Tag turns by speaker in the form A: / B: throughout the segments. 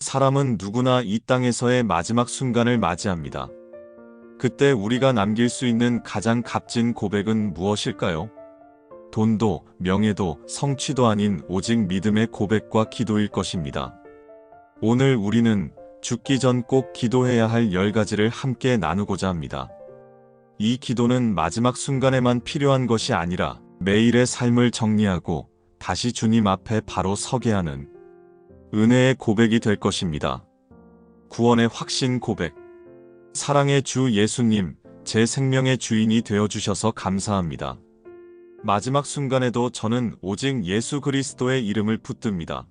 A: 사람은 누구나 이 땅에서의 마지막 순간을 맞이합니다. 그때 우리가 남길 수 있는 가장 값진 고백은 무엇일까요? 돈도, 명예도, 성취도 아닌 오직 믿음의 고백과 기도일 것입니다. 오늘 우리는 죽기 전 꼭 기도해야 할열 가지를 함께 나누고자 합니다. 이 기도는 마지막 순간에만 필요한 것이 아니라 매일의 삶을 정리하고 다시 주님 앞에 바로 서게 하는 은혜의 고백이 될 것입니다. 구원의 확신 고백. 사랑의 주 예수님, 제 생명의 주인이 되어 주셔서 감사합니다. 마지막 순간에도 저는 오직 예수 그리스도의 이름을 붙듭니다.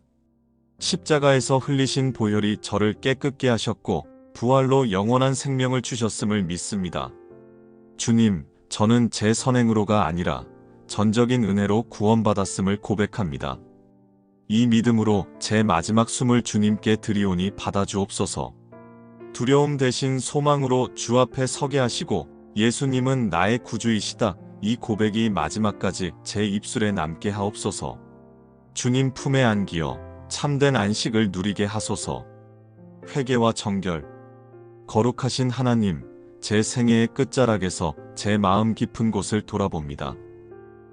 A: 십자가에서 흘리신 보혈이 저를 깨끗게 하셨고 부활로 영원한 생명을 주셨음을 믿습니다. 주님, 저는 제 선행으로가 아니라 전적인 은혜로 구원받았음을 고백합니다. 이 믿음으로 제 마지막 숨을 주님께 드리오니 받아주옵소서. 두려움 대신 소망으로 주 앞에 서게 하시고 예수님은 나의 구주이시다. 이 고백이 마지막까지 제 입술에 남게 하옵소서. 주님 품에 안기어 참된 안식을 누리게 하소서. 회개와 정결. 거룩하신 하나님, 제 생애의 끝자락에서 제 마음 깊은 곳을 돌아봅니다.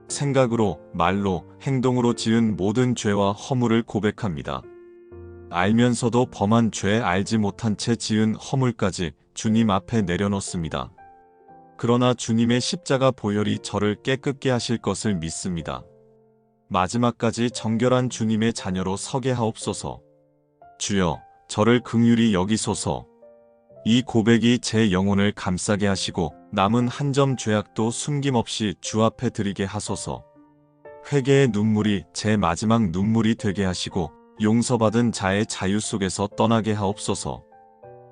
A: 생각으로, 말로, 행동으로 지은 모든 죄와 허물을 고백합니다. 알면서도 범한 죄 알지 못한 채 지은 허물까지 주님 앞에 내려놓습니다. 그러나 주님의 십자가 보혈이 저를 깨끗게 하실 것을 믿습니다. 마지막까지 정결한 주님의 자녀로 서게 하옵소서. 주여, 저를 긍휼히 여기소서. 이 고백이 제 영혼을 감싸게 하시고 남은 한 점 죄악도 숨김없이 주 앞에 드리게 하소서. 회개의 눈물이 제 마지막 눈물이 되게 하시고 용서받은 자의 자유 속에서 떠나게 하옵소서.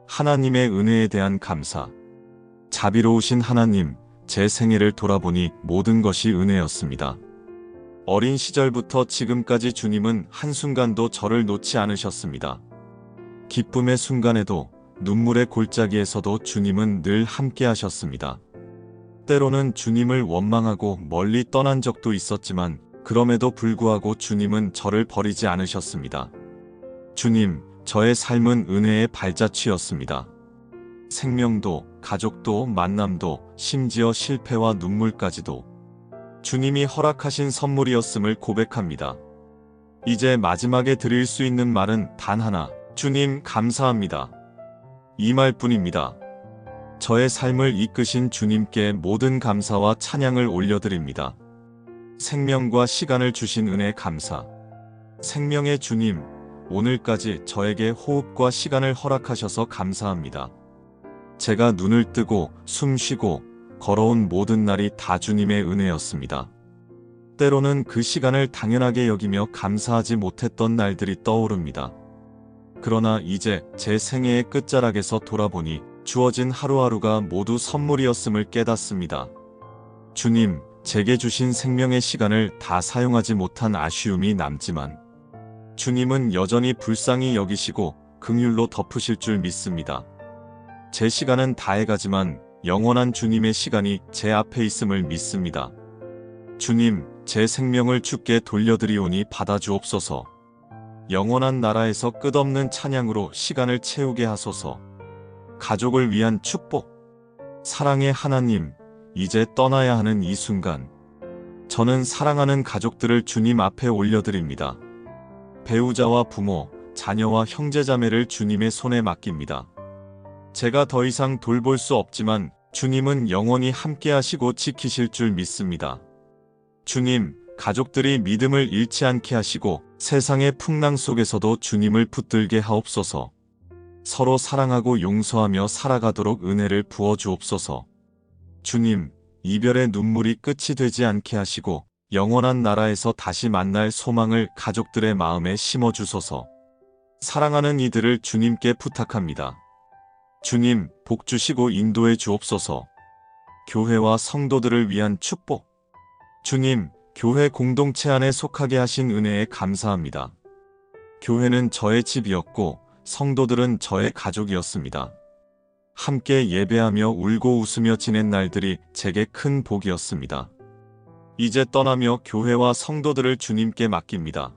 A: 하나님의 은혜에 대한 감사. 자비로우신 하나님, 제 생애를 돌아보니 모든 것이 은혜였습니다. 어린 시절부터 지금까지 주님은 한순간도 저를 놓지 않으셨습니다. 기쁨의 순간에도 눈물의 골짜기에서도 주님은 늘 함께 하셨습니다. 때로는 주님을 원망하고 멀리 떠난 적도 있었지만 그럼에도 불구하고 주님은 저를 버리지 않으셨습니다. 주님, 저의 삶은 은혜의 발자취였습니다. 생명도, 가족도, 만남도, 심지어 실패와 눈물까지도 주님이 허락하신 선물이었음을 고백합니다. 이제 마지막에 드릴 수 있는 말은 단 하나. 주님, 감사합니다. 이 말뿐입니다. 저의 삶을 이끄신 주님께 모든 감사와 찬양을 올려드립니다. 생명과 시간을 주신 은혜 감사. 생명의 주님, 오늘까지 저에게 호흡과 시간을 허락하셔서 감사합니다. 제가 눈을 뜨고 숨 쉬고 걸어온 모든 날이 다 주님의 은혜였습니다. 때로는 그 시간을 당연하게 여기며 감사하지 못했던 날들이 떠오릅니다. 그러나 이제 제 생애의 끝자락에서 돌아보니 주어진 하루하루가 모두 선물이었음을 깨닫습니다. 주님, 제게 주신 생명의 시간을 다 사용하지 못한 아쉬움이 남지만 주님은 여전히 불쌍히 여기시고 긍휼로 덮으실 줄 믿습니다. 제 시간은 다해가지만 영원한 주님의 시간이 제 앞에 있음을 믿습니다. 주님, 제 생명을 주께 돌려드리오니 받아주옵소서. 영원한 나라에서 끝없는 찬양으로 시간을 채우게 하소서. 가족을 위한 축복. 사랑의 하나님, 이제 떠나야 하는 이 순간. 저는 사랑하는 가족들을 주님 앞에 올려드립니다. 배우자와 부모, 자녀와 형제자매를 주님의 손에 맡깁니다. 제가 더 이상 돌볼 수 없지만 주님은 영원히 함께 하시고 지키실 줄 믿습니다. 주님, 가족들이 믿음을 잃지 않게 하시고 세상의 풍랑 속에서도 주님을 붙들게 하옵소서. 서로 사랑하고 용서하며 살아가도록 은혜를 부어 주옵소서. 주님, 이별의 눈물이 끝이 되지 않게 하시고 영원한 나라에서 다시 만날 소망을 가족들의 마음에 심어 주소서. 사랑하는 이들을 주님께 부탁합니다. 주님, 복 주시고 인도해 주옵소서. 교회와 성도들을 위한 축복. 주님, 교회 공동체 안에 속하게 하신 은혜에 감사합니다. 교회는 저의 집이었고 성도들은 저의 가족이었습니다. 함께 예배하며 울고 웃으며 지낸 날들이 제게 큰 복이었습니다. 이제 떠나며 교회와 성도들을 주님께 맡깁니다.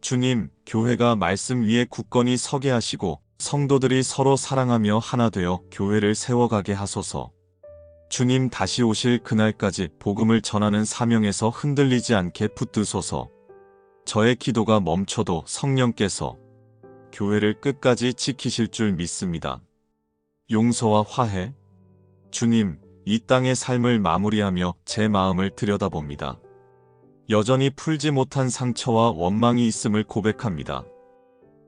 A: 주님, 교회가 말씀 위에 굳건히 서게 하시고 성도들이 서로 사랑하며 하나 되어 교회를 세워가게 하소서. 주님 다시 오실 그날까지 복음을 전하는 사명에서 흔들리지 않게 붙드소서. 저의 기도가 멈춰도 성령께서 교회를 끝까지 지키실 줄 믿습니다. 용서와 화해. 주님, 이 땅의 삶을 마무리하며 제 마음을 들여다봅니다. 여전히 풀지 못한 상처와 원망이 있음을 고백합니다.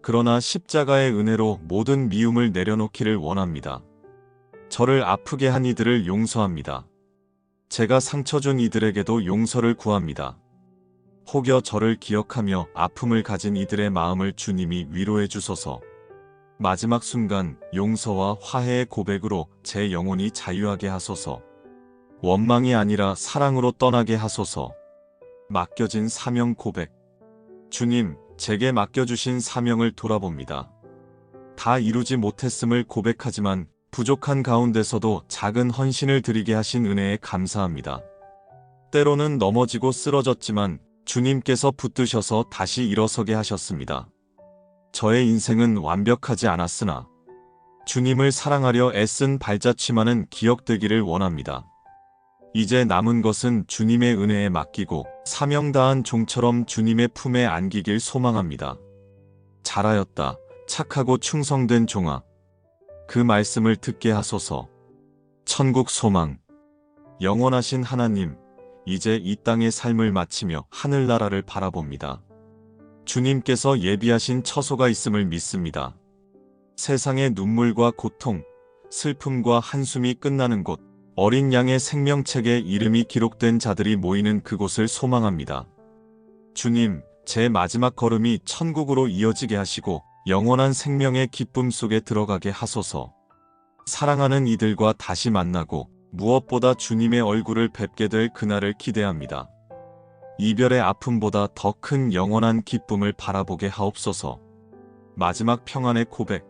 A: 그러나 십자가의 은혜로 모든 미움을 내려놓기를 원합니다. 저를 아프게 한 이들을 용서합니다. 제가 상처 준 이들에게도 용서를 구합니다. 혹여 저를 기억하며 아픔을 가진 이들의 마음을 주님이 위로해 주소서. 마지막 순간 용서와 화해의 고백으로 제 영혼이 자유하게 하소서. 원망이 아니라 사랑으로 떠나게 하소서. 맡겨진 사명 고백. 주님, 제게 맡겨주신 사명을 돌아봅니다. 다 이루지 못했음을 고백하지만 부족한 가운데서도 작은 헌신을 드리게 하신 은혜에 감사합니다. 때로는 넘어지고 쓰러졌지만 주님께서 붙드셔서 다시 일어서게 하셨습니다. 저의 인생은 완벽하지 않았으나 주님을 사랑하려 애쓴 발자취만은 기억되기를 원합니다. 이제 남은 것은 주님의 은혜에 맡기고 사명 다한 종처럼 주님의 품에 안기길 소망합니다. 잘하였다. 착하고 충성된 종아. 그 말씀을 듣게 하소서. 천국 소망. 영원하신 하나님, 이제 이 땅의 삶을 마치며 하늘나라를 바라봅니다. 주님께서 예비하신 처소가 있음을 믿습니다. 세상의 눈물과 고통, 슬픔과 한숨이 끝나는 곳, 어린 양의 생명책에 이름이 기록된 자들이 모이는 그곳을 소망합니다. 주님, 제 마지막 걸음이 천국으로 이어지게 하시고 영원한 생명의 기쁨 속에 들어가게 하소서. 사랑하는 이들과 다시 만나고 무엇보다 주님의 얼굴을 뵙게 될 그날을 기대합니다. 이별의 아픔보다 더 큰 영원한 기쁨을 바라보게 하옵소서. 마지막 평안의 고백.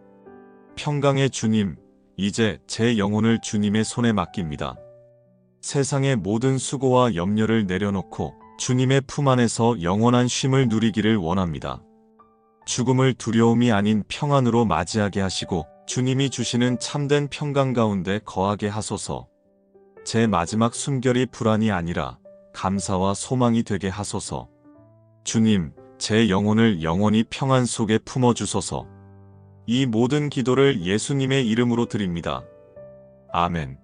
A: 평강의 주님, 이제 제 영혼을 주님의 손에 맡깁니다. 세상의 모든 수고와 염려를 내려놓고 주님의 품 안에서 영원한 쉼을 누리기를 원합니다. 죽음을 두려움이 아닌 평안으로 맞이하게 하시고 주님이 주시는 참된 평강 가운데 거하게 하소서. 제 마지막 숨결이 불안이 아니라 감사와 소망이 되게 하소서. 주님, 제 영혼을 영원히 평안 속에 품어주소서. 이 모든 기도를 예수님의 이름으로 드립니다. 아멘.